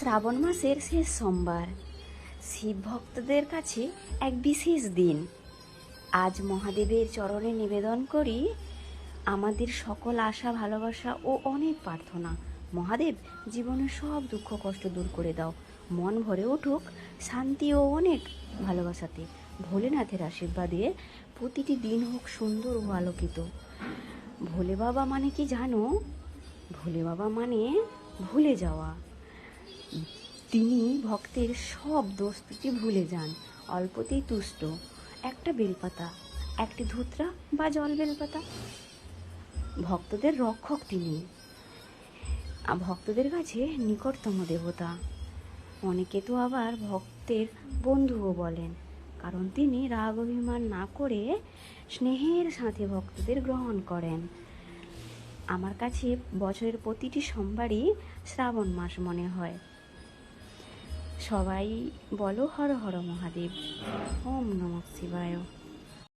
শ্রাবণ মাসের শেষ সোমবার। শিব ভক্তদের কাছে এক বিশেষ দিন। আজ মহাদেবের চরণে নিবেদন করি, আমাদের সকল আশা, ভালোবাসা ও অনেক প্রার্থনা। মহাদেব, জীবনের সব দুঃখ, কষ্ট দূর করে দাও। মন ভরে উঠুক শান্তি ও অনেক ভালোবাসাতে। ভোলেনাথের আশীর্বাদে প্রতিটি দিন হোক সুন্দর ও আলোকিত। ভোলে বাবা মানে কি জানো? ভোলে বাবা মানে ভুলে যাওয়া। তিনি ভক্তের সব দোষ ভুলে যান। অল্পতেই তুষ্ট। একটা বেলপাতা, একটি ধুতরা বা জল বেলপাতা। ভক্তদের রক্ষক তিনি। ভক্তদের কাছে নিকটতম দেবতা। অনেকে তো আবার ভক্তের বন্ধুও বলেন, কারণ তিনি রাগ অভিমান না করে স্নেহের সাথে ভক্তদের গ্রহণ করেন। আমার কাছে বছরের প্রতিটি সোমবারই শ্রাবণ মাস মনে হয়। সবাই বলো হর হর মহাদেব। ওম নমঃ শিবায়।